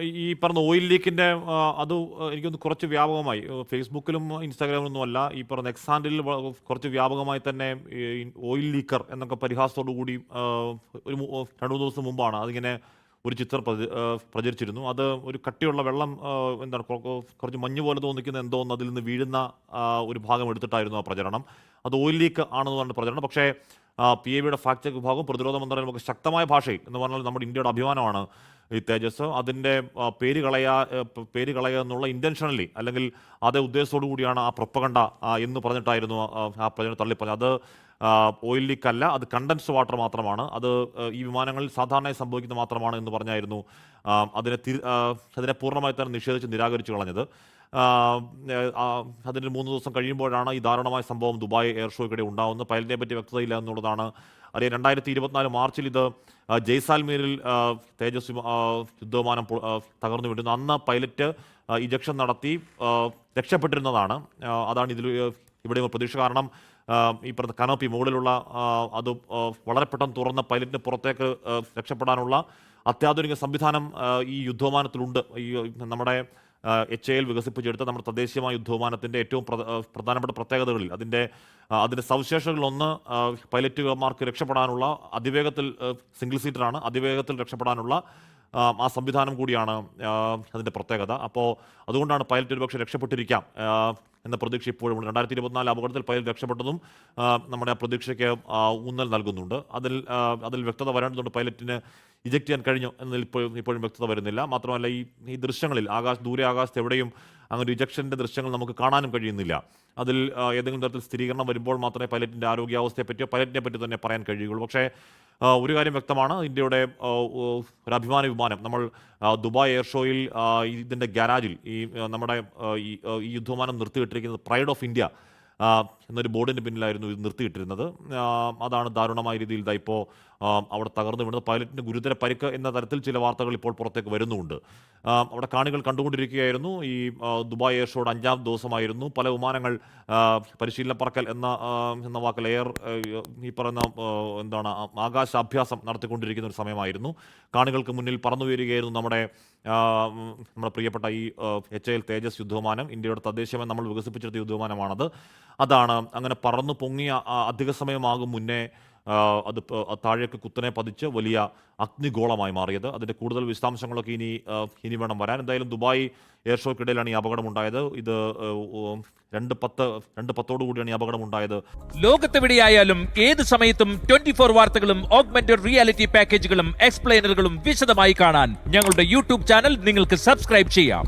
ഈ- പറഞ്ഞ ഓയിൽ ലീക്കിന്റെ ആ, അത് എനിക്കൊന്ന് കുറച്ച് വ്യാപകമായി. ഫേസ്ബുക്കിലും ഇൻസ്റ്റാഗ്രാമിലൊന്നും അല്ല ഈ പറഞ്ഞ എക്സാൻഡിൽ കുറച്ച് വ്യാപകമായി തന്നെ ഓയിൽ ലീക്കർ എന്നൊക്കെ പരിഹാസത്തോടു കൂടി ഒരു രണ്ടു മൂന്ന് ദിവസം മുമ്പാണ് അതിങ്ങനെ ഒരു ചിത്രം പ്രച- പ്രചരിച്ചിരുന്നു. അത് ഒരു കട്ടിയുള്ള വെള്ളം എന്താണ് കുറച്ച് മഞ്ഞ് പോലെ തോന്നിക്കുന്ന എന്തോ ഒന്ന് അതിൽ നിന്ന് വീഴുന്ന ഒരു ഭാഗം എടുത്തിട്ടായിരുന്നു ആ പ്രചരണം. അത് ഓയിൽ ലീക്ക് ആണെന്ന് പറഞ്ഞ പ്രചരണം. പക്ഷേ പി എ ബിയുടെ ഫാക്ട് ചെക്ക് വിഭാഗം പ്രതിരോധ മന്ത്രാലയം ശക്തമായ ഭാഷയിൽ എന്ന് പറഞ്ഞാൽ നമ്മുടെ ഇന്ത്യയുടെ അഭിമാനമാണ്. ഈ തേജസ് അതിന്റെ പേര് കളയാ പേര് കളയുക എന്നുള്ള ഇന്റൻഷനലി അല്ലെങ്കിൽ അതേ ഉദ്ദേശത്തോടു കൂടിയാണ് ആ പ്രൊപ്പകണ്ട എന്ന് പറഞ്ഞിട്ടായിരുന്നു ആ പ്രചരണം തള്ളിപ്പറഞ്ഞത് അത് ഓയിൽ ലീക്ക് അല്ല അത് കണ്ടൻസ്ഡ് വാട്ടർ മാത്രമാണ്. അത് ഈ വിമാനങ്ങളിൽ സാധാരണയായി സംഭവിക്കുന്നത് മാത്രമാണ് എന്ന് പറഞ്ഞായിരുന്നു അതിനെ തിരി അതിനെ പൂർണമായി തന്നെ നിഷേധിച്ച് നിരാകരിച്ചു കളഞ്ഞത്. അതിന് മൂന്ന് ദിവസം കഴിയുമ്പോഴാണ് ഈ ദാരുണമായ സംഭവം ദുബായ് എയർ ഷോയ്ക്കിടെ ഉണ്ടാകുന്നത് പൈലറ്റിനെ പറ്റി വ്യക്തതയില്ല എന്നുള്ളതാണ്. അറിയാം രണ്ടായിരത്തി ഇരുപത്തിനാല് മാർച്ചിൽ ഇത് ജയ്സാൽമീരിൽ തേജസ് യുദ്ധവിമാനം തകർന്നു വിടുന്നു അന്ന് പൈലറ്റ് ഇജക്ഷൻ നടത്തി രക്ഷപ്പെട്ടിരുന്നതാണ്. അതാണ് ഇതിൽ ഇവിടെ പ്രതീക്ഷ കാരണം. ഈ പറഞ്ഞ കനോപ്പി മുകളിലുള്ള അത് വളരെ പെട്ടെന്ന് തുറന്ന പൈലറ്റിന് പുറത്തേക്ക് രക്ഷപ്പെടാനുള്ള അത്യാധുനിക സംവിധാനം ഈ യുദ്ധവിമാനത്തിലുണ്ട്. ഈ നമ്മുടെ എച്ച് എൽ വികസിപ്പിച്ചെടുത്ത നമ്മുടെ തദ്ദേശീയമായ യുദ്ധവിമാനത്തിന്റെ ഏറ്റവും പ്രധാനപ്പെട്ട പ്രത്യേകതകളിൽ അതിന്റെ അതിന്റെ സവിശേഷതകളൊന്ന് പൈലറ്റുമാർക്ക് രക്ഷപ്പെടാനുള്ള അതിവേഗത്തിൽ സിംഗിൾ സീറ്ററാണ് അതിവേഗത്തിൽ രക്ഷപ്പെടാനുള്ള ആ, സംവിധാനം കൂടിയാണ് അതിന്റെ പ്രത്യേകത. അപ്പോൾ അതുകൊണ്ടാണ് പൈലറ്റ് ഒരുപക്ഷെ രക്ഷപ്പെട്ടിരിക്കാം എന്ന പ്രതീക്ഷ ഇപ്പോഴും രണ്ടായിരത്തി ഇരുപത്തിനാല് അപകടത്തിൽ പൈലറ്റ് രക്ഷപ്പെട്ടതും നമ്മുടെ ആ പ്രതീക്ഷയ്ക്ക് ഊന്നൽ നൽകുന്നുണ്ട്. അതിൽ അതിൽ വ്യക്തത വരേണ്ടതുണ്ട് പൈലറ്റിന് ഇജക്റ്റ് ചെയ്യാൻ കഴിഞ്ഞു എന്നതിൽ ഇപ്പോഴും ഇപ്പോഴും വ്യക്തത വരുന്നില്ല. മാത്രമല്ല ഈ ഈ ദൃശ്യങ്ങളിൽ ആകാശ ദൂരെ ആകാശത്ത് എവിടെയും അങ്ങനെ റിജക്ഷന്റെ ദൃശ്യങ്ങൾ നമുക്ക് കാണാനും കഴിയുന്നില്ല. അതിൽ ഏതെങ്കിലും തരത്തിൽ സ്ഥിരീകരണം വരുമ്പോൾ മാത്രമേ പൈലറ്റിന്റെ ആരോഗ്യാവസ്ഥയെ പറ്റിയോ പൈലറ്റിനെ പറ്റി തന്നെ പറയാൻ കഴിയുകയുള്ളൂ. പക്ഷേ ഒരു കാര്യം വ്യക്തമാണ്. ഇന്ത്യയുടെ ഒരു അഭിമാന വിമാനം. നമ്മൾ ദുബായ് എയർ ഷോയിൽ ഇതിന്റെ ഗാരാജിൽ ഈ നമ്മുടെ ഈ യുദ്ധവിമാനം നിർത്തിയിട്ടിരിക്കുന്നത് പ്രൈഡ് ഓഫ് ഇന്ത്യ എന്നൊരു ബോർഡിന് പിന്നിലായിരുന്നു ഇത് നിർത്തിയിട്ടിരുന്നത്. അതാണ് ദാരുണമായ രീതിയിൽ ഇതാ ഇപ്പോൾ അവിടെ തകർന്നു വീണത്. പൈലറ്റിന് ഗുരുതര പരിക്ക് എന്ന തരത്തിൽ ചില വാർത്തകൾ ഇപ്പോൾ പുറത്തേക്ക് വരുന്നുണ്ട് അവിടെ കാണികൾ കണ്ടുകൊണ്ടിരിക്കുകയായിരുന്നു. ഈ ദുബായ് എയർ ഷോയുടെ അഞ്ചാം ദിവസമായിരുന്നു. പല വിമാനങ്ങൾ പരിശീലന പറക്കൽ എന്ന എന്ന വാക്കൽ എയർ ഈ പറയുന്ന എന്താണ് ആകാശാഭ്യാസം നടത്തിക്കൊണ്ടിരിക്കുന്ന ഒരു സമയമായിരുന്നു. കാണികൾക്ക് മുന്നിൽ പറന്നു വരികയായിരുന്നു നമ്മുടെ നമ്മുടെ പ്രിയപ്പെട്ട ഈ എച്ച് എൽ തേജസ് യുദ്ധവിമാനം. ഇന്ത്യയുടെ തദ്ദേശീയമായി നമ്മൾ വികസിപ്പിച്ചെടുത്ത യുദ്ധവിമാനമാണത്. അതാണ്. അങ്ങനെ പറന്നു പൊങ്ങിയ അധിക സമയമാകും മുന്നേ അത് താഴേക്ക് കുത്തനെ പതിച്ച് വലിയ അഗ്നിഗോളമായി മാറിയത്. അതിന്റെ കൂടുതൽ വിശദാംശങ്ങളൊക്കെ ഇനി ഇനി വേണം വരാൻ. എന്തായാലും ദുബായ് എയർ ഷോയ്ക്കിടയിലാണ് ഈ അപകടമുണ്ടായത്. ഇത് ആ, ഉം, രണ്ട് പത്ത് രണ്ട് പത്തോടു കൂടിയാണ് ഈ അപകടമുണ്ടായത്. ലോകത്തെവിടെയായാലും ഏത് സമയത്തും ട്വന്റി ഫോർ വാർത്തകളും ഓഗ്മെന്റഡ് റിയാലിറ്റി പാക്കേജുകളും എക്സ്പ്ലെയിനറുകളും വിശദമായി കാണാൻ ഞങ്ങളുടെ യൂട്യൂബ് ചാനൽ നിങ്ങൾക്ക് സബ്സ്ക്രൈബ് ചെയ്യാം.